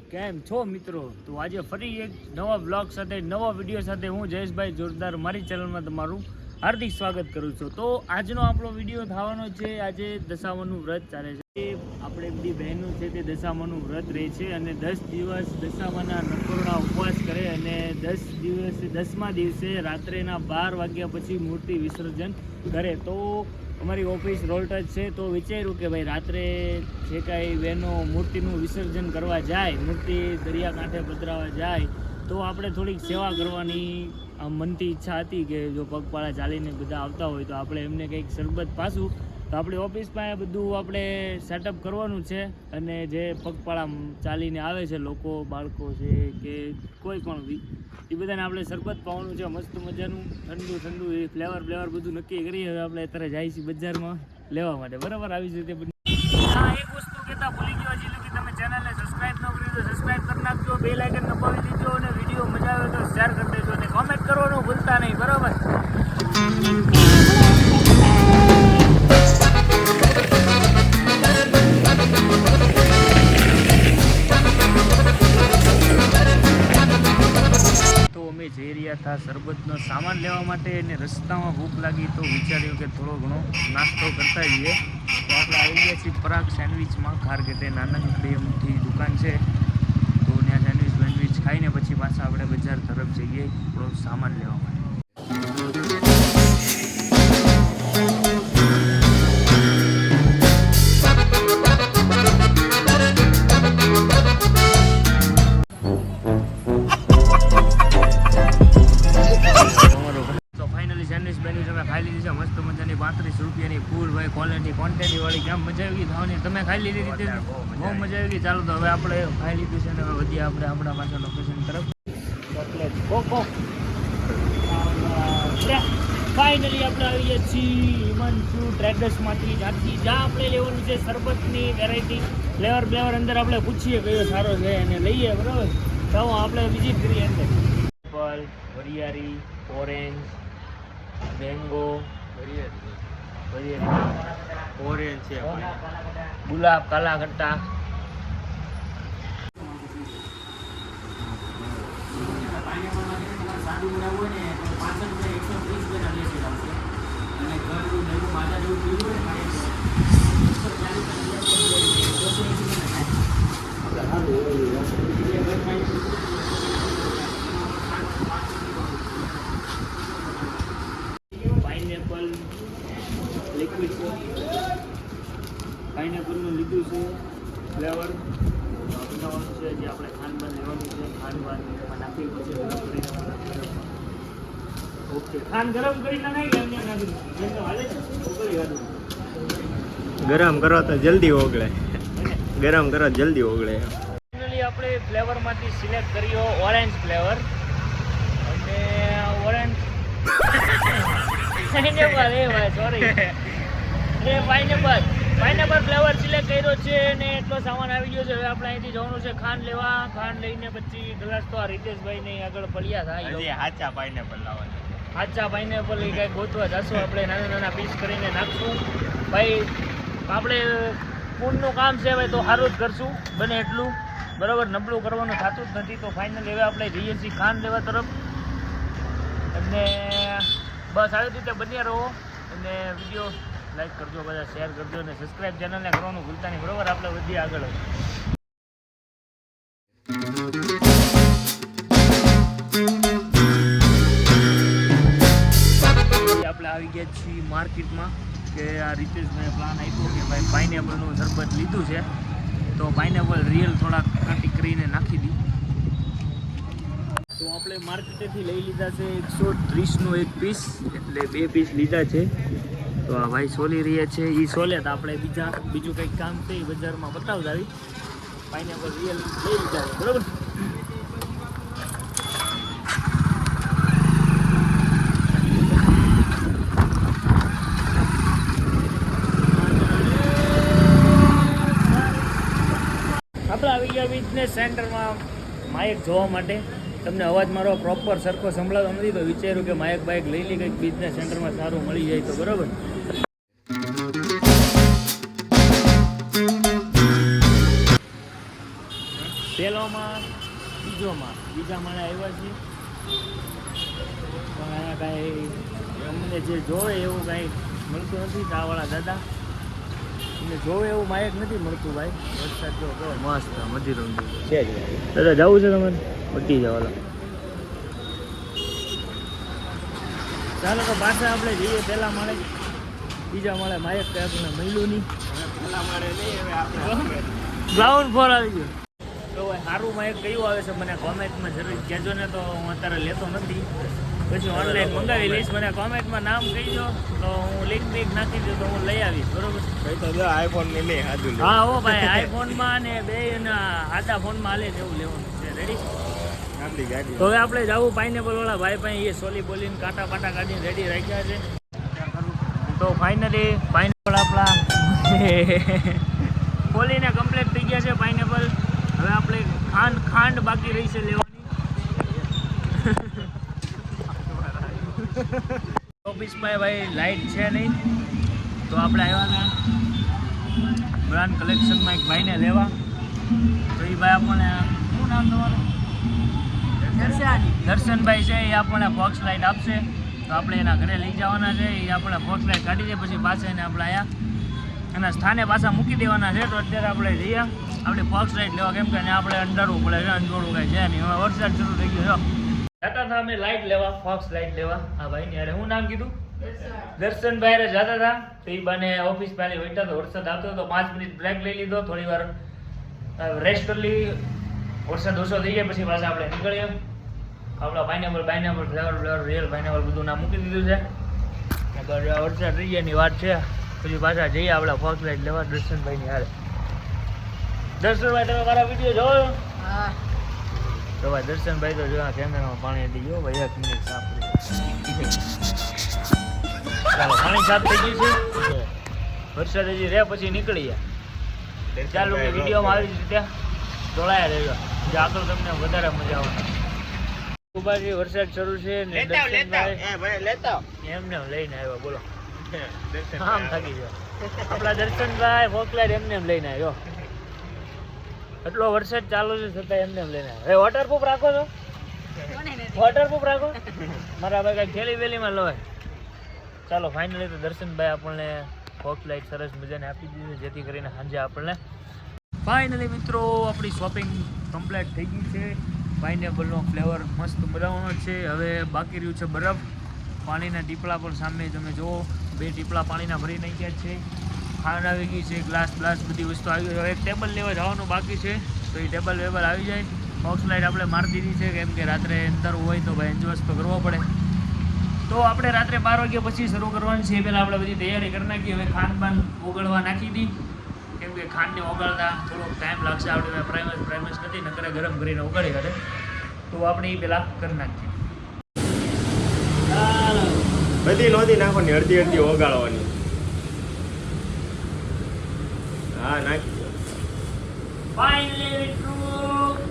તો કેમ છો મિત્રો? તો આજે ફરી એક નવા બ્લોગ સાથે, નવા વીડિયો સાથે હું જયેશભાઈ જોરદાર મારી ચેનલમાં તમારું હાર્દિક સ્વાગત કરું છું. તો આજનો આપણો વીડિયો થવાનો છે, આજે દશામાનું વ્રત ચાલે છે. આપણે બધી બહેનો છે તે દશામાનું વ્રત રહે છે અને દસ દિવસ દશામાના નકોરડા ઉપવાસ કરે અને દસ દિવસ, દસમા દિવસે રાત્રેના બાર વાગ્યા પછી મૂર્તિ વિસર્જન કરે. તો અમારી ઓફિસ રોલટચ છે. તો વિચાર્યું કે ભાઈ રાત્રે જે કાંઈ બહેનો મૂર્તિનું વિસર્જન કરવા જાય, મૂર્તિ દરિયાકાંઠે પધરાવા જાય, તો આપણે થોડીક સેવા કરવાની મનથી ઈચ્છા હતી કે જો પગપાળા ચાલીને બધા આવતા હોય તો આપણે એમને કંઈક શરબત પાસું તો આપણી ઓફિસમાં એ બધું આપણે સેટઅપ કરવાનું છે અને જે પગપાળા ચાલીને આવે છે, લોકો, બાળકો છે કે કોઈ પણ બી એ બધાને આપણે શરબત પાવાનું છે, મસ્ત મજાનું, ઠંડુ ઠંડુ, એ ફ્લેવર ફ્લેવર બધું નક્કી કરી હવે આપણે અત્યારે જાય છીએ બજારમાં લેવા માટે. બરાબર? આવી રીતે હા વસ્તુ કહેતા ભૂલી ગયો હજી કે તમે ચેનલને સબસ્ક્રાઇબ ન કરી બે લાઇકન દબાવી દીધો અને વીડિયો મજા આવે તો શેર કરી દેજો અને કરવાનું ભૂલતા નહીં. બરાબર? રહ્યા હતા શરબતનો સામાન લેવા માટે અને રસ્તામાં ભૂખ લાગી તો વિચાર્યું કે થોડો ઘણો નાસ્તો કરતા જઈએ તો આપણે આવી ગયા છીએ પરાગ સેન્ડવિચમાં. ખારગેટે નાનકડી એમથી દુકાન છે. તો ત્યાં સેન્ડવિચ વેન્ડવિચ ખાઈને પછી પાછા આપણે બજાર તરફ જઈએ થોડો સામાન લેવા માટે. રૂપિયાની ફૂલ ભાઈ ક્વોલિટી ક્વોન્ટિટી વાળી કેમ મજા આવી ગઈ ખાવાની. તમે ખાઈ લીધી રીતે? બહુ મજા આવી ગઈ. ચાલો તો હવે આપણે ખાઈ લીધું છે ને હવે વધીએ આપણે આપણા પાછા લોકેશન તરફ. ફાઇનલી આપણે આવીએ છીએ હિમાંશુ ટ્રેડર્સમાંથી જ્યાંથી જ્યાં આપણે લેવાનું છે શરબતની વેરાયટી ફ્લેવર ફ્લેવર અંદર આપણે પૂછીએ કયો સારો છે અને લઈએ બરાબર? તો આપણે વિઝિટ કરીએ અંદર. એપલ વરિયારી ઓરેન્જ મેંગો ઓરેન્જ છે ગુલાબ કાલા ખટ્ટા પાઇનેપલ લિક્વિડ છે પાઇનેપલનું લીધું છે ફ્લેવર બનાવવાનું છે જે આપણે ખાંડ બાદ લેવાનું છે ખાંડ બાદ એમાં નાખી પછી ગરમ કરીને ઓકે ખાંડ ગરમ કરી તો જલ્દી ઓગળે. ગરમ કરો જલ્દી ઓગળે. આપણે આપણે ફ્લેવરમાંથી સિલેક્ટ કર્યો ઓરેન્જ ફ્લેવર. અને ઓરેન્જ પાઇનેપલ એ ભાઈ સોરી એ પાઇનેપલ પાઇનેપલ ફ્લેવર સિલેક્ટ કર્યો છે અને એટલો સામાન આવી ગયો છે. હવે આપણે અહીંથી જવાનું છે ખાંડ લેવા. ખાંડ લઈને પછી ગ્લાસ તો આ રીતેશભાઈ ને આગળ પડ્યા થાય સાચા પાઇનેપલ લાવવાના. કાચા પાઇનેપલ એ કાંઈ ગોતવા જશું, આપણે નાના નાના પીસ કરીને નાખશું. ભાઈ, આપણે પૂનનું કામ છે ભાઈ, તો સારું જ કરશું, બને એટલું. બરાબર, નબળું કરવાનું થતું જ નથી, તો ફાઇનલ હવે આપણે જઈએ છીએ ખાન લેવા તરફ. અને બસ આવી રીતે બન્યા રહો. અને વીડિયો લાઈક કરજો બધા શેર કરજો અને સબસ્ક્રાઈબ ચેનલને કરવાનું ભૂલતા નહીં. બરાબર, આપણે વધીએ આગળ. છીએ માર્કેટમાં કે આ રીતેશભાઈ પ્લાન આપ્યો કે ભાઈ પાઇનેપલનું શરબત લીધું છે, તો પાઇનેપલ રિયલ થોડાક કાટી કરીને નાખી દી. તો આપણે માર્કેટેથી લઈ લીધા છે એકસો ત્રીસનું એક પીસ એટલે બે પીસ લીધા છે. તો આ ભાઈ સોલી રહ્યા છે. એ સોલે તો આપણે બીજા, બીજું કંઈક કામ છે એ બજારમાં બતાવતા આવી પાઇનેપલ રિયલ લઈ લીધા છે. બરાબર? ગયા બિઝનેસ સેન્ટરમાં માયક જોવા માટે તમને અવાજ મારો પ્રોપર સરખો સંભળાતો નથી, તો વિચાર્યું કે માયક બાઇક લઈ લઈ કંઈક બિઝનેસ સેન્ટરમાં સારું મળી જાય તો બરાબર. પહેલો બીજોમાં, બીજા માળે આવ્યા છીએ. પણ અહીંયા કાંઈ અમને જે જોવે એવું કાંઈ મળતું નથી ચાવાળા દાદા. જોવે એવું માયક નથી મળતું ભાઈ. વરસાદ જો કેવો મસ્ત મધીરો છે દાદા જવું છે તમારે? પટી જવાલા ચાલો તો પાછા આપણે જઈએ પહેલા માળે. બીજા માળે માયક કંઈ આપણને મળ્યું નહીં. પહેલા માળે નહીં હવે આપણે ગ્રાઉન્ડ ફોર આવી ગયો. તો સારું માયક કયું આવે છે મને કોમેન્ટમાં જરૂર કહેજો ને તો હું અત્યારે લેતો નથી. પછી ઓનલાઈન મંગાવી લઈશ. મને કોમેન્ટમાં નામ કહીજો. તો હું લિંક બિંક નાખી દઉં તો હું લઈ આવીશ. બરોબર? ભાઈ તો જો આઈફોન ને લે હા હો ભાઈ આઈફોનમાં ને બે આધા ફોનમાં હાલે છે એવું લેવાનું છે. રેડી તો હવે આપણે જવું પાઇનેપલ વાળા ભાઈ પાસે એ સોલી બોલીને કાંટા પાટા કાઢીને રેડી રાખ્યા છે. તો ફાઇનલી પાઇનેપલ આપણા બોલીને કમ્પ્લીટ થઈ ગયા છે પાઇનેપલ હવે આપણે ખાંડ ખાંડ બાકી રહી છે લેવાની. ઓફિસમાં ભાઈ લાઈટ છે નહીં તો આપણે આવ્યા હતા બ્રાન્ડ કલેક્શનમાં એક ભાઈને લેવા. તો એ ભાઈ આપણને શું નામ તમારું? દર્શનભાઈ છે એ આપણને ફોક્સ લાઇટ આપશે. તો આપણે એના ઘરે લઈ જવાના છે એ આપણે ફોક્સ લાઇટ કાઢી દે પછી પાછા એને આપણે આવ્યા એના સ્થાને પાછા મૂકી દેવાના છે. તો અત્યારે આપણે જઈએ. આપણે ફોક્સ લાઇટ લેવા કેમ કે આપણે અંધારવું પડે છે અંજોડું કાંઈ છે નહીં. હવે વરસાદ શરૂ થઈ ગયો જતા હતા અમે લાઈટ લેવા ફોક્સ લાઈટ લેવા. આ ભાઈ અરે શું નામ કીધું? દર્શનભાઈ ભાઈ જતા હતા તો એ બને ઓફિસ પાસે બેઠા તો વરસાદ આવતો હતો પાંચ મિનિટ બ્રેક લઈ લીધો. થોડી વાર રેસ્ટ કરી લીધી વરસાદ ઓછો થઈ જાય પછી પાછા આપણે નીકળીએ. આપણા pineapple pineapple flavour flavour real pineapple બધું નામ મૂકી દીધું છે. વરસાદ રહી ગયાની વાત છે. પછી પાછા જઈએ આપણા ફોક્સ લાઈટ લેવા દર્શનભાઈની હારે. દર્શનભાઈ તમે મારા વીડિયો જોયો? તો ભાઈ દર્શનભાઈ તો જોયા કેમેરામાં પાણી હતી ગયો ભાઈ એક મિનિટ સાફ કરી ચાલો પાણી સાફ થઈ ગયું છે? વરસાદ હજી રે પછી નીકળી ગયા. ચાલો કે વિડીયોમાં આવી રીતે જોડાયા રહેજો. જે આગળ તમને વધારે મજા આવે કુબાજી વરસાદ શરૂ છે ને દર્શનભાઈ. એમને લઈને આવ્યા બોલો. આમ થાકી ગયો. આપણા દર્શનભાઈ ફોકલાર એમને એમ લઈને આવ્યો. એટલો વરસાદ ચાલુ છે છતાં એમને એમ લઈને. હવે વોટરપ્રૂફ રાખો છો? વોટરપ્રૂફ રાખો? મારા ભાઈ કાંઈ ખેલી વેલીમાં લવાય ચાલો ફાઇનલી તો દર્શનભાઈ આપણને ફોક્સ લાઇટ સરસ મજાને આપી દીધી જેથી કરીને સાંજે આપણને ફાઇનલી મિત્રો આપણી શોપિંગ કમ્પ્લીટ થઈ ગઈ છે. પાઇનેપલનો ફ્લેવર મસ્ત બનાવવાનો છે. હવે બાકી રહ્યું છે બરફ. પાણીના ટીપલા પણ સામે તમે જુઓ. બે ટીપલા પાણીના ભરી નાખ્યા છે. ખાંડ આવી ગઈ છે ગ્લાસ ગ્લાસ બધી વસ્તુ આવી ગઈ એક ટેબલ લેવા જવાનું બાકી છે, તો એ ટેબલ વેબલ આવી જાય. ફોક્સ લાઇટ આપણે મારી દીધી છે, કેમ કે રાત્રે અંદર હોય તો ભાઈ એન્જોય તો કરવો પડે. તો આપણે રાત્રે બાર વાગ્યા પછી શરૂ કરવાની છે. એ પહેલાં આપણે બધી તૈયારી કરી નાખી. હવે ખાંડ બાન ઓગળવા નાખી હતી કેમ કે ખાંડને ઓગાળતા થોડોક ટાઈમ લાગશે આપણે પ્રાઇમસ પ્રાઇમસ નથી, નકરે ગરમ કરીને ઓગળી કાઢે. તો આપણે એ પહેલાં કરી નાખીએ. બધી નોંધી નાખવાની અડધી અડધી ઓગાળવાની. હા નાખી. ફાઇનલી મિત્રો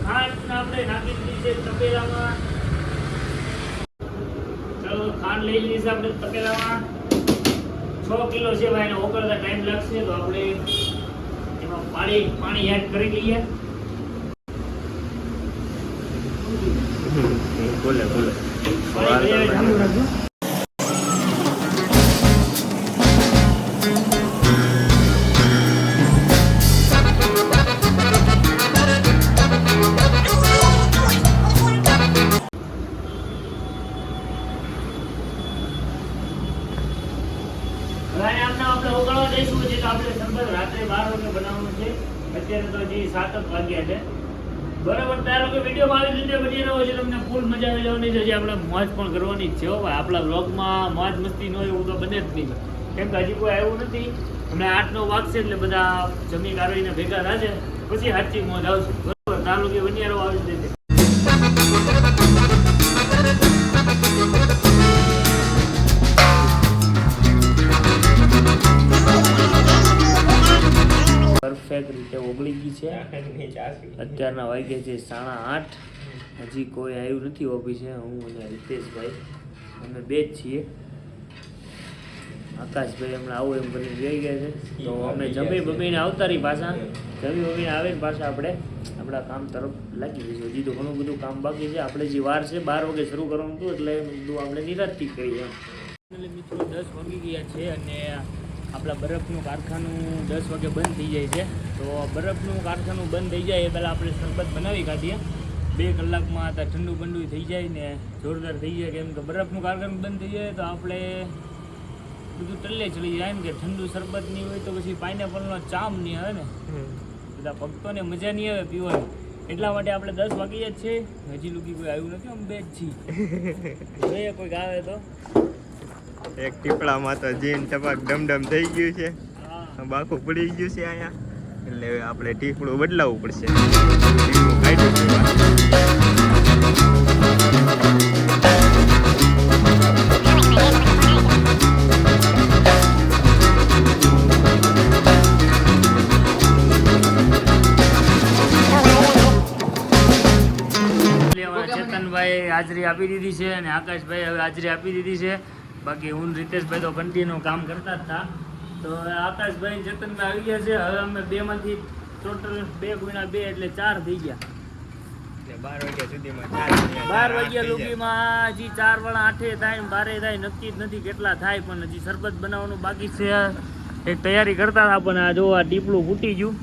ખાંડ આપણે નાખી દીધી છે તપેલામાં. ચાલો ખાંડ લઈ લીધી છે આપણે તપેલામાં. છ કિલો છે ભાઈ એને ઓગળતા ટાઈમ લાગશે તો આપણે એમાં પાણી પાણી એડ કરી લઈએ. બોલે બોલે. આપણે મોજ પણ કરવાની છે ભાઈ. આપણા વ્લોગમાં મોજ મસ્તી ન હોય એવું તો બને જ નહીં. કેમ કે હજી કોઈ આવ્યું નથી. હમણાં આઠ નવ વાગશે એટલે બધા જમી કાઢીને ભેગા થશે. પછી સાચી મોજ આવશે. બરોબર? તારો કે વનિયારો આવી જ જશે. પરફેક્ટ રીતે ઓગળી ગઈ છે. અત્યારના વાગ્યા છે સાડા આઠ. હજી કોઈ આવ્યું નથી ઓફિસે હું અને રિતેશભાઈ અમે બે જ છીએ. આકાશભાઈ હમણાં આવું એમ કરીને જઈ ગયા છે. તો અમે જમી બમીને આવતા રહી પાછા. જમી બમીને આવીને પાછા આપણે આપણા કામ તરફ લાગી જઈશું હજી તો ઘણું બધું કામ બાકી છે. આપણે જે વાર છે બાર વાગે શરૂ કરવાનું હતું એટલે બધું આપણે નિરાશથી કરીએ એમ. એટલે મિત્રો દસ વાગી ગયા છે અને આપણા બરફનું કારખાનું દસ વાગે બંધ થઈ જાય છે. તો બરફનું કારખાનું બંધ થઈ જાય એ પહેલાં આપણે શરબત બનાવી કાઢીએ. બે કલાકમાં આ ઠંડુ બંડુ થઈ જાય ને જોરદાર થઈ જાય કેમ કે બરફનું કારખાનું બંધ થઈ જાય તો આપણે બધું ટલ્લે ચડી જાય. ને કે ઠંડુ શરબત નહીં હોય તો પછી પાઇનેપલનો ચામ નહીં આવે ને. બધા ભક્તોને મજા નહીં આવે પીવાની. એટલા માટે આપણે દસ વાગી જ છે. હજી લુકી કોઈ આવ્યું નથી અમે બે જ છીએ. જોઈએ કોઈક આવે તો. એક ટીપડામાં તો જીન ટપક ડમડમ થઈ ગયું છે. બાકું પડી ગયું છે અહીંયા. એટલે આપણે ટીપડું બદલાવવું પડશે. ચેતનભાઈ હાજરી આપી દીધી છે અને આકાશભાઈ હવે હાજરી આપી દીધી છે. બાકી હું રીતેશભાઈ તો કન્ટિન્યુ કામ કરતા જ હતા. તો આકાશભાઈ ચેતનભાઈ આવી ગયા છે. હવે અમે બેમાંથી ટોટલ બે ગુણ્યા બે એટલે ચાર થઈ ગયા. બાર વાગ્યા સુધીમાં બાર વાગ્યા થઈ હજી ચાર વાળા આઠે થાય ને બારે થાય. નક્કી જ નથી કેટલા થાય પણ હજી શરબત બનાવવાનું બાકી છે. એક તૈયારી કરતા હતા પણ આ જો આ ટીપલું ફૂટી ગયું.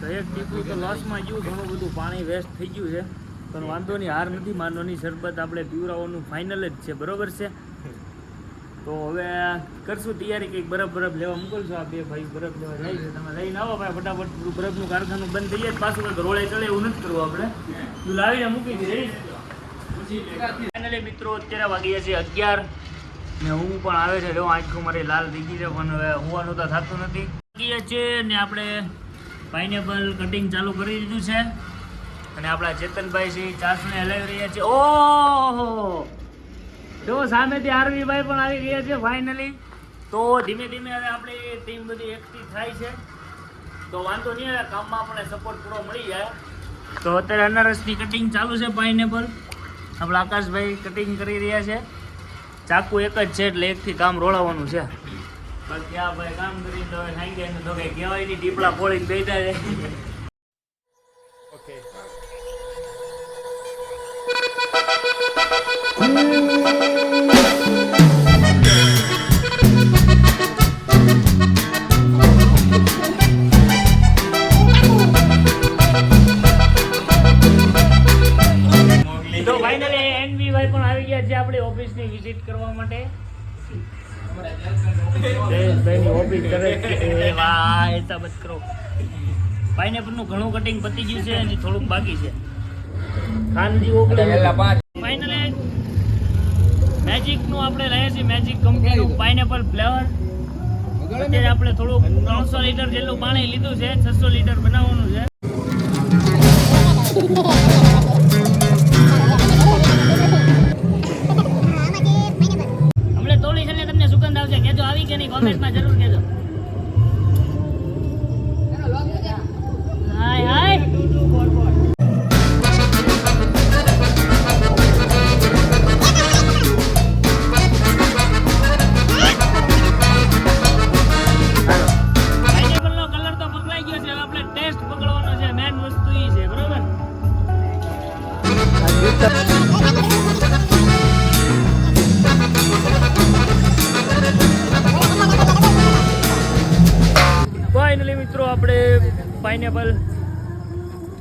તો એક ડીપલું તો લોસમાં ગયું ઘણું બધું પાણી વેસ્ટ થઈ ગયું છે. પણ વાંધો નહીં હાર નથી માનવાની. શરબત આપણે પીવરાવાનું ફાઇનલ જ છે. બરોબર છે? તો હવે કરશું તૈયારી કંઈક બરફ બરફ લેવા મોકલશો આ બે ભાઈ, બરફ લેવા જાય છે. તમે લઈને આવો ભાઈ, ફટાફટ બરફનું કારખાનું બંધ થઈ જાય. પાછું કંઈક રોળે ચડે એવું નથી કરવું આપણે. તું લાવીને મૂકી દે ફાઇનલી મિત્રો, અત્યારે વાગી છે અગિયાર ને હું પણ આવે છે. જો, આંખો મારી લાલ થઈ ગઈ છે, પણ હવે હોવાનું તો થતું નથી. વાગીએ છે ને આપણે પાઇનેપલ કટિંગ ચાલુ કરી દીધું છે. અને આપણા ચેતનભાઈ છે ચાસને હલાવી રહ્યા છે. ઓહો! જો સામેથી આરવી ભાઈ પણ આવી ગયા છે ફાઇનલી તો ધીમે ધીમે હવે આપણી ટીમ બધી એકઠી થાય છે. તો વાંધો નહીં આવે કામમાં આપણે સપોર્ટ પૂરો મળી જાય. તો અત્યારે અનારસની કટિંગ ચાલુ છે પાઇનેપલ આપણા આકાશભાઈ કટિંગ કરી રહ્યા છે. ચાકુ એક જ છે એટલે એકથી કામ રોળાવાનું છે. બાકી આ ભાઈ કામ કરીને તો ને તો કંઈ કહેવાય નહીં ટીપડા ફોડીને બેઠા છે. જયેશભાઈની ઓફિસ કરે એ વાહ એસા મત કરો પાઇનેપલનું ઘણું કટિંગ પતી ગયું છે અને થોડુંક બાકી છે. ખાનજી ઓગળે ફાઇનલી મેજિકનું આપણે લઈએ છીએ મેજિક કંપનીનું પાઇનેપલ ફ્લેવર અત્યારે આપણે થોડુંક ત્રણસો લીટર જેટલું પાણી લીધું છે છસો લીટર બનાવવાનું છે. આવી કે નહીં? કોમેન્ટમાં જરૂર કેજો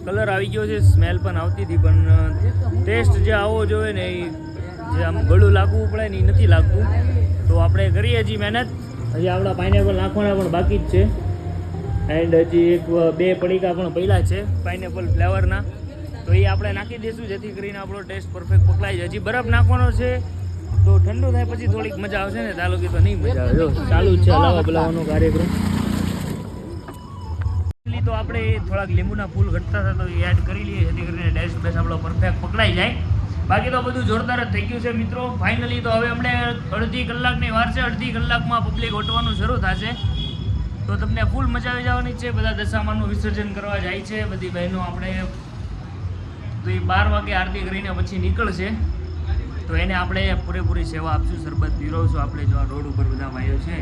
કલર આવી ગયો છે, સ્મેલ પણ આવતી હતી, પણ ટેસ્ટ જે આવવો જોઈએ ને એ જે આમ ગળું લાગવું પડે ને એ નથી લાગતું. તો આપણે કરીએ હજી મહેનત. હજી આપણા પાઇનેપલ નાખવાના પણ બાકી જ છે. એન્ડ હજી એક બે પડીકા પણ પહેલાં છે પાઇનેપલ ફ્લેવરના તો એ આપણે નાખી દઈશું, જેથી કરીને આપણો ટેસ્ટ પરફેક્ટ પકડાય છે હજી બરફ નાખવાનો છે, તો ઠંડુ થાય પછી થોડીક મજા આવશે ને? તાલુકી તો નહીં મજા આવે. ચાલુ જ છે હલાવા બલાવાનો કાર્યક્રમ. આપણે થોડાક લીંબુના ફૂલ ઘટતા હતા તો એ એડ કરી લઈએ, જેથી કરીને ડેશ બેસ આપણો પરફેક્ટ પકડાઈ જાય. બાકી તો બધું જોરદાર જ થઈ ગયું છે મિત્રો. ફાઇનલી તો હવે અમને અડધી કલાકની વાર છે, અડધી કલાકમાં પબ્લિક ઓટવાનું શરૂ થશે. તો તમને ફૂલ મજા જવાની છે. બધા દશામાનું વિસર્જન કરવા જાય છે. બધી બહેનો આપણે તો એ બાર વાગે આરતી કરીને પછી નીકળશે. તો એને આપણે પૂરેપૂરી સેવા આપશું. શરબત પીરવશું. આપણે જો આ રોડ ઉપર બધા ભાઈઓ છે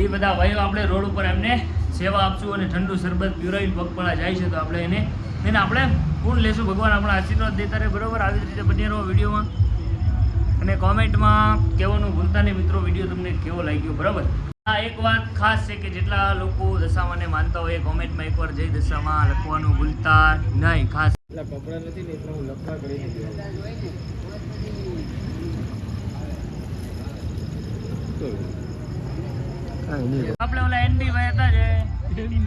એ બધા ભાઈઓ આપણે રોડ ઉપર એમને સેવા આપશું અને ઠંડુ શરબત પીવડાવીને પગપળા જાય છે તો આપણે એને એને આપણે ગુણ લેશું. ભગવાન આપણા આશીર્વાદ દેતા રહે. બરોબર? આવી રીતે બની રહો વિડીયોમાં. અને કોમેન્ટમાં કહેવાનું ભૂલતા નહીં મિત્રો. વીડિયો તમને કેવો લાગ્યો? બરાબર? આ એક વાત ખાસ છે કે જેટલા લોકો દશામાને માનતા હોય એ કોમેન્ટમાં એકવાર જય દશામાં લખવાનું ભૂલતા નહીં. ખાસ. આપણે ઓલા એનડી ભાઈ હતા જે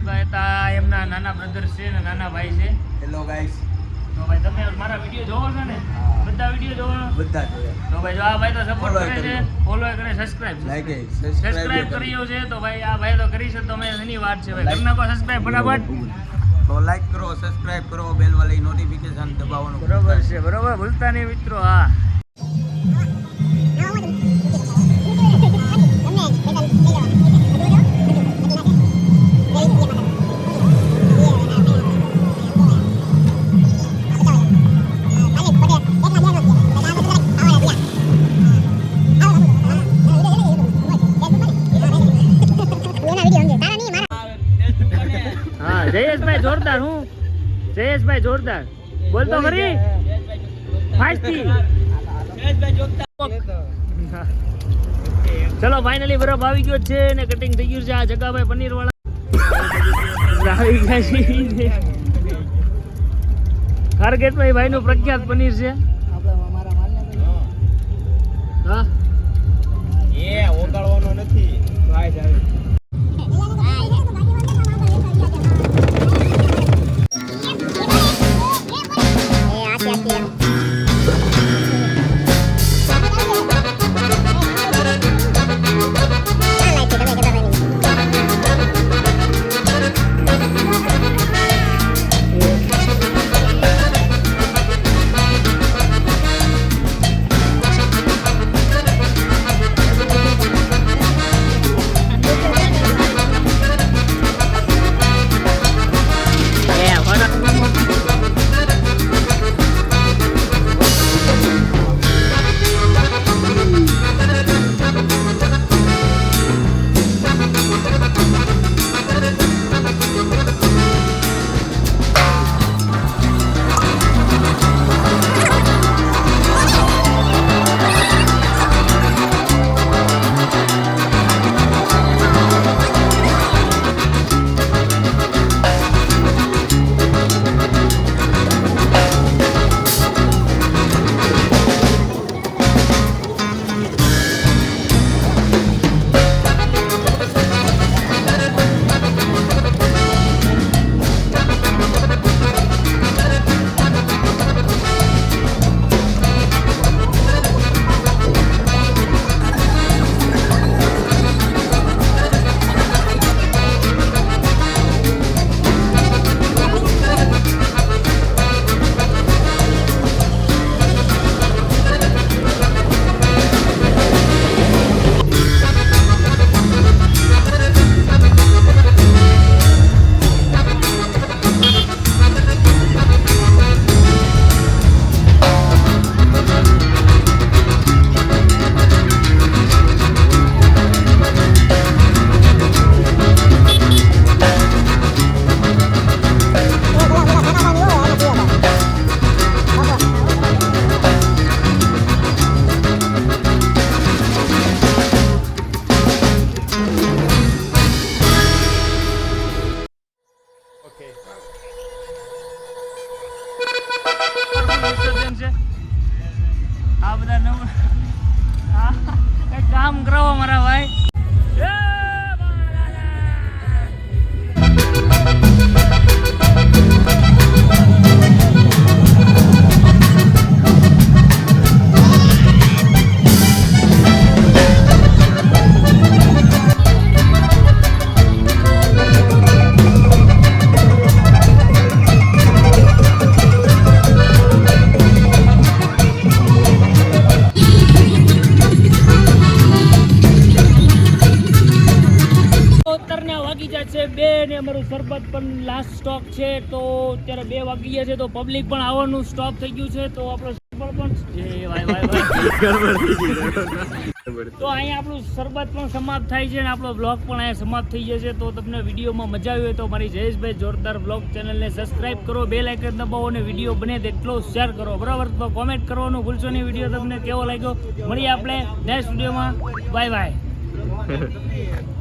ભાઈ હતા એમના નાના બ્રધર છે ને નાના ભાઈ છે. હેલો ગાઈસ તો ભાઈ તમે મારા વીડિયો જોવો છો ને? બધા વીડિયો જોવો બધા જોયા. તો ભાઈ જો આ ભાઈ તો સપોર્ટ કરે છે ફોલો કરે સબસ્ક્રાઇબ લાઈક સબસ્ક્રાઇબ કર્યો છે તો ભાઈ આ ભાઈ તો કરી છે તો અમે એની વાત છે ભાઈ. કરી નાખો સબસ્ક્રાઇબ ફટાફટ. તો લાઈક કરો સબસ્ક્રાઇબ કરો બેલ વાળી નોટિફિકેશન દબાવવાનું બરોબર છે બરોબર ભૂલતા નહીં મિત્રો હા. જોરદાર. બોલ તો ખરી ચલો ફાઇનલી બરફ આવી ગયો છે ને કટિંગ થઈ ગયું છે આ જગાભાઈ પનીર વાળા આવી ગયા છે. ખારગેટભાઈ ભાઈ નું પ્રખ્યાત પનીર છે. હા. એ ઓગાળવાનો નથી. Yeah, બધા નવ અમારું શરબત પણ લાસ્ટ સ્ટોક છે તો અત્યારે બે વાગી ગયા છે તો પબ્લિક પણ આવવાનું સ્ટોપ થઈ ગયું છે તો આપણો. તો અહીંયા આપણું શરબત પણ સમાપ્ત થાય છે અને આપણો બ્લોગ પણ અહીંયા સમાપ્ત થઈ જશે. તો તમને વિડીયોમાં મજા આવી હોય તો મારી જયેશભાઈ જોરદાર બ્લોગ ચેનલને સબસ્ક્રાઇબ કરો બે લાઇકન દબાવો અને વીડિયો બને તેટલો શેર કરો. બરાબર? તો કોમેન્ટ કરવાનું ભૂલશો નહીં. વીડિયો તમને કેવો લાગ્યો? મળીએ આપણે નેક્સ્ટ વિડીયોમાં બાય બાય